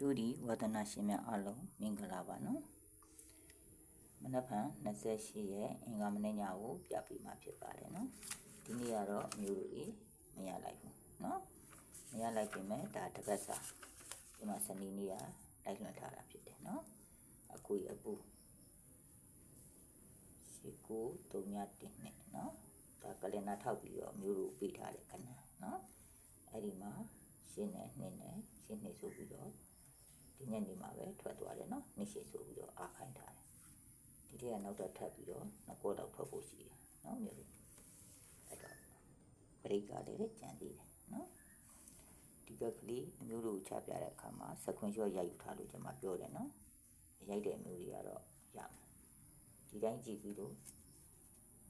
ဒုဒီဝါဒနာရှင်များအားလုံးမင်္ဂလာပါနော်မနက်ဖြန်28ရက်အင်္ဂါမနေ့ညကိုပြပေးမှာဖြစ်ပါတယ်နော်ဒီနေ့ကတော့အမျိုးတွေမရလိုက်ဘူးနော်မရလိုက်ပြင်မဲ့ဒါတစ်ပတ်စာဒီမှာစနေနေ့ကလိုက်လွှင့်ထားတာဖြစ်တယ်နော်အကူအပူရှိကိုတုံညတင်နဲ့နော်ဒါကလင်နာထောက်ပြီးတော့အမျိုးတို့ပေးထားတဲ့ခဏနော်အဲ့ဒီမှာရှင်းနဲ့နှင်းနဲ့ရှင်းနေဆိုပြီးတော့ ဒီညနေမှာပဲထွက်သွားတယ်နော်နှိရှိဆိုပြီးတော့အားခိုင်းထားတယ်ဒီထက်ကနောက်တော့ထပ်ပြီးတော့နှစ်ကောတော့ထွက်ဖို့ရှိတယ်နော်မျိုးတို့အဲ့တော့ပရိက္ခလေးကြံသေးတယ်နော်ဒီဘက်ကလေးအမျိုးတို့ချပြတဲ့အခါမှာစခွန်လျှော့ရိုက်ယူထားလို့ကျွန်မပြောတယ်နော်ရိုက်တဲ့အမျိုးတွေကတော့ရမယ်ဒီတိုင်းကြည့်ပြီးတော့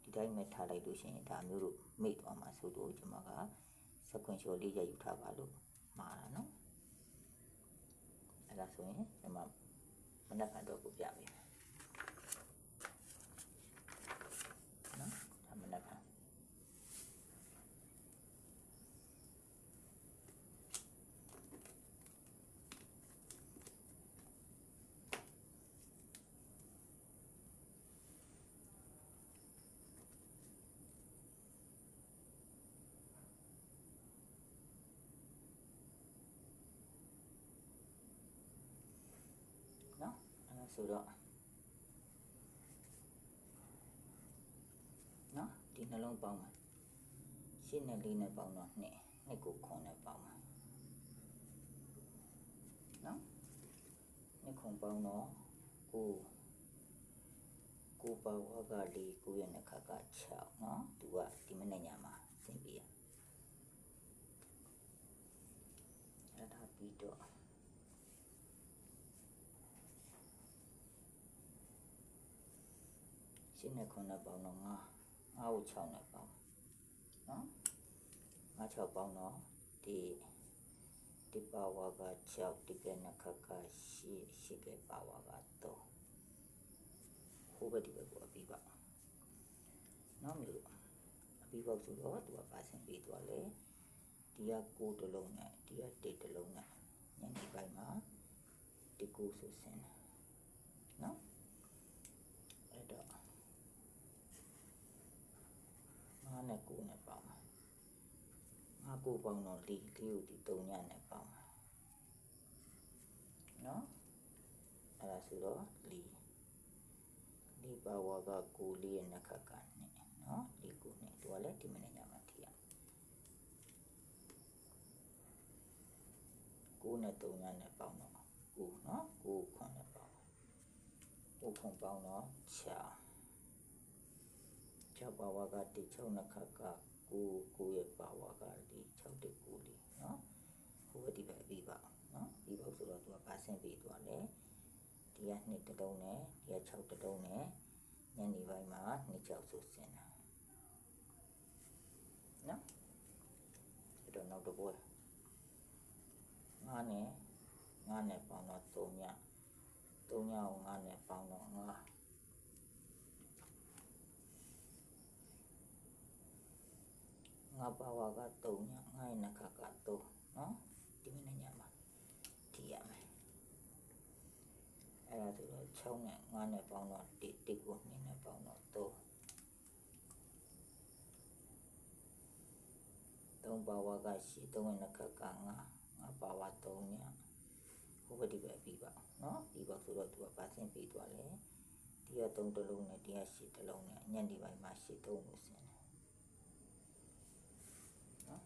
ဒီတိုင်းပဲထားလိုက်လို့ရှိရင်ဒါမျိုးတို့မိတ်သွားမှာဆိုတော့ကျွန်မကစခွန်လျှော့လေးရိုက်ယူထားပါလို့မှားတာနော်အဲ့ ဒါဆိုရင်ကျွန်မမနက်ဖြန်တော့ကိုပြမယ် ဆိုတော့နော်ဒီနှလုံးပေါင်းမှာရှင်းနဲ့လေးနဲ့ပေါင်းတော့နှစ်နှစ်ကိုခွန်နဲ့ပေါင်းမှာနော်နှစ်ခွန်ပေါင်းတော့ကိုကိုပါဝါကလေးကိုရဲ့နှခါက6နော်သူကဒီမနေ့ညမှာသင်ပြရအဲ့ဒါပြီးတော့ ရှင်းနဲ့ခွန်နဲ့ပေါင်းတော့9 9ကို6နဲ့ပေါင်းနော်9 6ပေါင်းတော့ဒီဒီပါဝါက6ဒီကနခကရှိရှိကပါဝါက3ဟိုဘက်ဒီဘက်ကိုအပြီးပါနော်မျိုးအပြီးပေါက်ဆိုတော့သူကပါစင်ပြီးသွားလေဒီက9တလုံးနဲ့ဒီက1တလုံးနဲ့ညနေပိုင်းမှာဒီ9ဆိုစင်တယ် 5နဲ့9နဲ့ပေါင်းပါ5 9ပေါင်းတော့4 4ကိုဒီ3ညနဲ့ပေါင်းပါနော်အဲ့ဒါဆိုတော့4 4ပါဝါက9 4ရဲ့နှက်ခက်က2နော်4 9နဲ့သူကလည်းဒီမနေ့ညမှာထိရ9နဲ့3ညနဲ့ပေါင်းတော့9နော်9 9နဲ့ပေါင်း9 9ပေါင်းတော့6 6ပါဝါကတိ6နှစ်ခါကကိုကိုရဲ့ပါဝါကဒီ6တိကိုလီနော်ဟိုဒီပဲပြီးပါနော်ပြီးပါဆိုတော့သူကပါဆင့်ပြီးသွားတယ်ဒီကနှစ်တလုံးနဲ့ဒီက6တလုံးနဲ့ညနေပိုင်းမှာနှစ်ချောက်ဆိုစင်တာနော်အဲ့တော့နောက်တော့ဘောငါနဲ့ငါနဲ့ပေါင်းတော့3ည3ညကိုငါနဲ့ပေါင်းတော့ငါ ငါပါဝါက3ညငါရဲ့နှခါက3နော်ဒီမနေ့ညမှာဒီရမယ်အဲ့ဒါဆိုတော့6နဲ့9နဲ့ပေါင်းတော့1 1ကို2နဲ့ပေါင်းတော့3 3ပါဝါကရှိ3ရဲ့နှခါက9 9ပါဝါ3ညဟိုဘက်ဒီဘက်ပြီးပါနော်ပြီးပါဆိုတော့သူကပါစင်ပြီးသွားတယ်ဒီက3တလုံးနဲ့ဒီက8တလုံးနဲ့ညနေပိုင်းမှာ8 3လို့ဆင်းတယ်နော်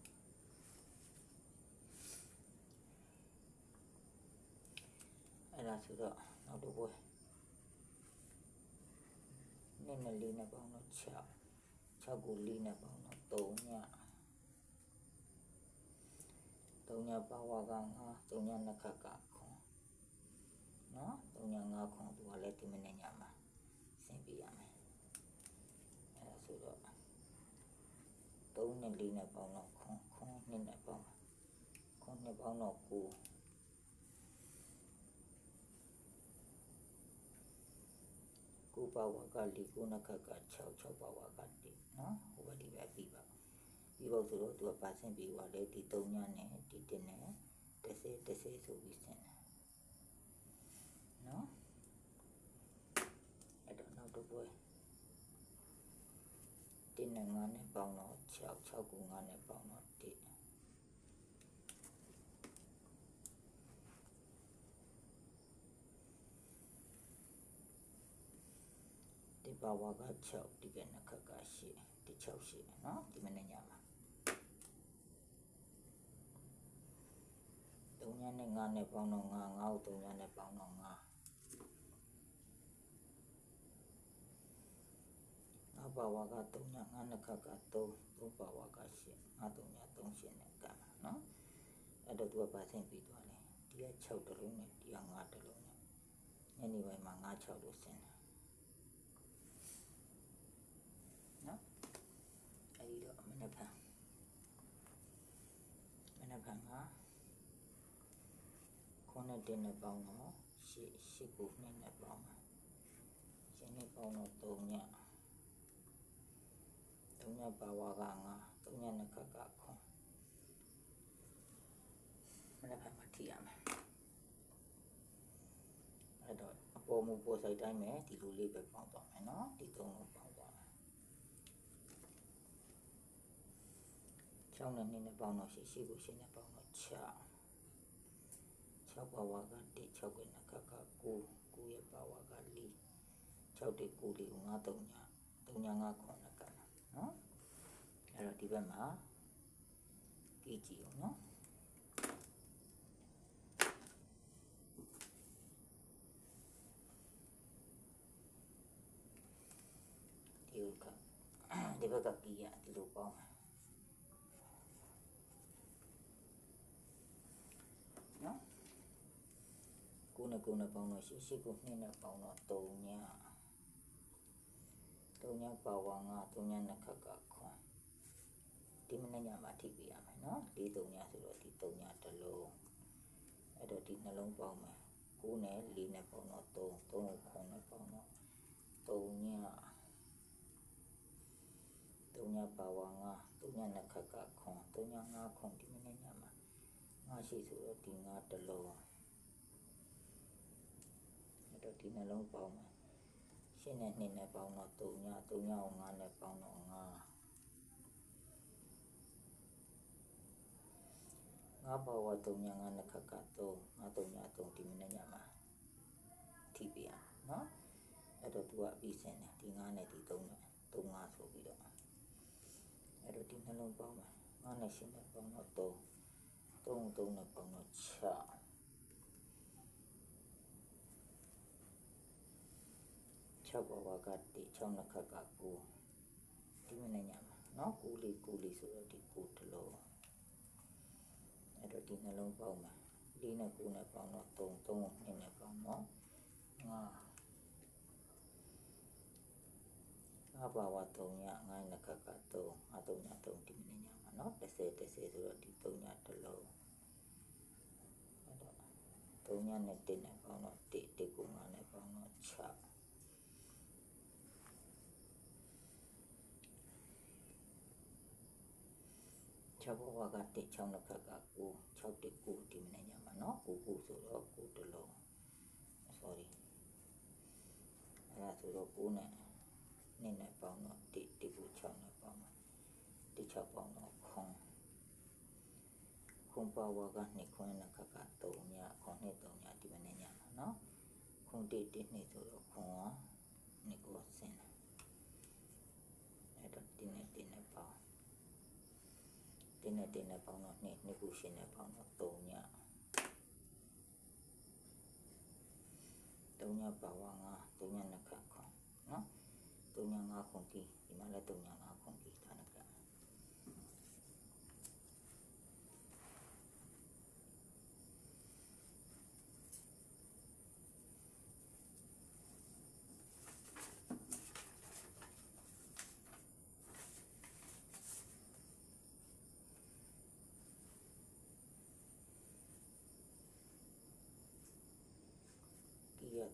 အဲ့ဒါဆိုတော့နောက်တော့ဘယ်နည်းနည်းလေးနဲ့ပေါင်းတော့6 6ကိုလေးနဲ့ပေါင်းတော့3ည3ညပါဝါက9 3ညနှစ်ခတ်ကခွန်နော်3ည9ခွန်သူကလည်းဒီမနေ့ညမှာဆင်ပြရမယ်အဲ့ဒါဆိုတော့3နဲ့4နဲ့ပေါင်းတော့ခွန်ခွန်2နဲ့ပေါင်းခွန်2ပေါင်းတော့9 ပါဝါက၄ခုနခက်က6 6ပါဝါက1နော်ဟိုဘက်ဒီဘက်ပြီးပါပြီးဖို့ဆိုတော့သူကပါဆင့်ပြီးသွားလေဒီ3ညနဲ့ဒီ1နဲ့10 10ဆိုပြီးဆင်းတယ်နော်အဲ့တော့နောက်တစ်ပွဲ1နဲ့9နဲ့ပေါင်းတော့6 6ကို9နဲ့ ပါဝါက6ဒီကနှစ်ခက်က8ဒီ6ရှိเนาะဒီမနေ့ညမှာ3ညနဲ့9နဲ့ပေါင်းတော့9 9ကို3ညနဲ့ပေါင်းတော့9ငါပါဝါက3ည9နှစ်ခက်က3 3ပါဝါက8 5 3ည3ရှင်းနဲ့ကမ်းเนาะအဲ့တော့သူကပါဆင့်ပြီးသွားတယ်ဒီက6တလုံးနဲ့ဒီက9တလုံးနဲ့ညနေပိုင်းမှာ9 6လို့ဆင်းတယ် ် အဲဒီတော့မနေ့ကမနေ့ကမှာခုနှစ်တင်းနဲ့ပေါင်းတော့ရှစ်ရှစ်ခုနှစ်နဲ့ပေါင်းတာရှင်းနဲ့ပေါင်းတော့3ည3ညပါဝါက9 3ညနှစ်ခက်ကခွန်မနေ့ကမှာထိရမယ်အဲ့တော့အပေါ်မူပေါ်ဆိုင်တိုင်းပဲဒီလိုလေးပဲပေါင်းသွားမယ်နော်ဒီသုံးလုံးပေါင်းသွားမယ် 6နဲ့2နဲ့ပေါင်းတော့ရှိရှိကိုရှင်းနဲ့ပေါင်းတော့6 6ပါဝါက1 6ကနကက9 9ရဲ့ပါဝါက4 6တိ9လေးကို9 3ည3ည9ခွန်နကနော်အဲ့တော့ဒီဘက်မှာကြည့်ကြည့်အောင်နော်ဒီကဒီဘက်ကကြည့်ရဒီလိုပေါင်း 9ခုနဲ့ပေါင်းတော့ရှိရှိခု2နဲ့ပေါင်းတော့3ည3ညပါဝါငါ3ညနှစ်ခက်ကခွန်ဒီမနေ့ညမှာထိပြရမယ်နော်ဒီ3ညဆိုတော့ဒီ3ညတစ်လုံးအဲ့တော့ဒီနှလုံးပေါင်းမယ်9နဲ့4နဲ့ပေါင်းတော့3 3ကို9နဲ့ပေါင်းတော့3ည3ညပါဝါငါ3ညနှစ်ခက်ကခွန်3ည5ခွန်ဒီမနေ့ညမှာငါရှိဆိုတော့ဒီငါတစ်လုံး အဲ့တော့ဒီနှလုံးပေါင်းမယ်ရှင်းနဲ့နှစ်နဲ့ပေါင်းတော့3ည3ညကို5နဲ့ပေါင်းတော့5ငါဘာဝတုံညာငါနှစ်ခက်က3ငါတုံညာ3ဒီမနေ့ညမှာထိပြရနော်အဲ့တော့သူကအပြီးစင်တယ်ဒီငါနဲ့ဒီ3နဲ့3ငါဆိုပြီးတော့အဲ့တော့ဒီနှလုံးပေါင်းမှာငါနဲ့ရှင်းနဲ့ပေါင်းတော့3 3 3နဲ့ပေါင်းတော့6 6ဘာဝကတိ6နှစ်ခက်က9ဒီမနေ့ညမှာနော်9လေး9လေးဆိုတော့ဒီ9တလို့အဲ့တော့ဒီနှလုံးပေါင်းမှာ4နဲ့9နဲ့ပေါင်းတော့3 3ကို2နဲ့ပေါင်းတော့5ငါဘာဝ3ည9နှစ်ခက်က3 5 3ည3ဒီမနေ့ညမှာနော်30 30ဆိုတော့ဒီ3ညတလို့အဲ့တော့3ညနဲ့1နဲ့ပေါင်းတော့1 1ကို9နဲ့ပေါင်းတော့6 6ဘဝက1 6နှစ်ခက်က9 6တက်9ဒီမနေ့ညမှာเนาะ9 9ဆိုတော့9တလုံး sorry အဲ့ဒါဆိုတော့9နဲ့နှစ်နဲ့ပေါင်းတော့1 1 9 6နဲ့ပေါင်းမှာ1 6ပေါင်းတော့ခွန်ခွန်ပါဝါက2ခွန်နှစ်ခက်က3ညခွန်2 3ညဒီမနေ့ညမှာเนาะခွန်1 1 2ဆိုတော့ခွန် တင်းနဲ့တင်းနဲ့ပေါင်းတော့2နှစ်ခုရှင်းနဲ့ပေါင်းတော့3ည3ညပါဝါ9 3ညနှစ်ခါခွန်နော်3ည5ခွန်ကြီးဒီမှာလည်း3ည5ခွန်ကြီးထားန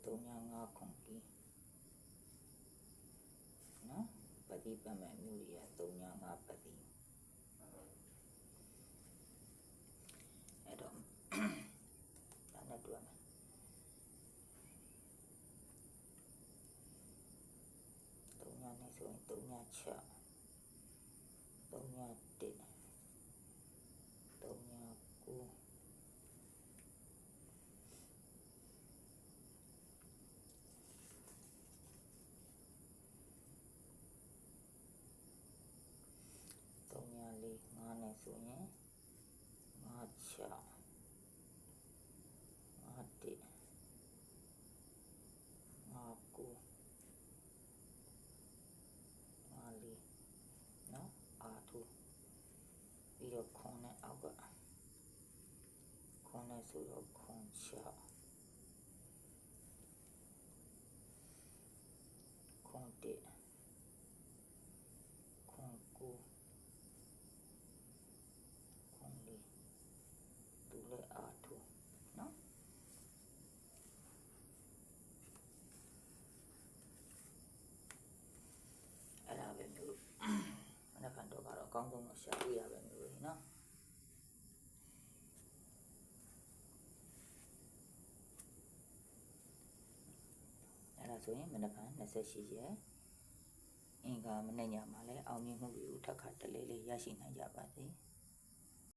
305ခွန်ကီနော်ပတိပမန်မျိုးတွေက305ပတိအဲ့တော့ဒါနဲ့တွေ့မယ်300နဲ့ဆိုရင်306 301 ဆိုရင်5 6 5 1 5 9 5 4နော်အာထူပြီးတော့ခွန်နဲ့အောက်ကခွန်နဲ့ဆိုတော့ခွန်6ခွန်1ခွန်9ခွန်4သူလည်းအာထူနော် အဲ့ဒါပဲမျိုးမနက်ဖြန်တော့ ကတော့အကောင်းဆုံးတော့ရှာတွေ့ရပဲမျိုးလေနော်အဲ့ဒါဆိုရင်မနက်ဖြန်28ရက်အင်္ဂါမနေ့ညမှာလည်းအောင်မြင်မှုတွေကိုထပ်ခါတလဲလေးရရှိနိုင်ကြပါစေ။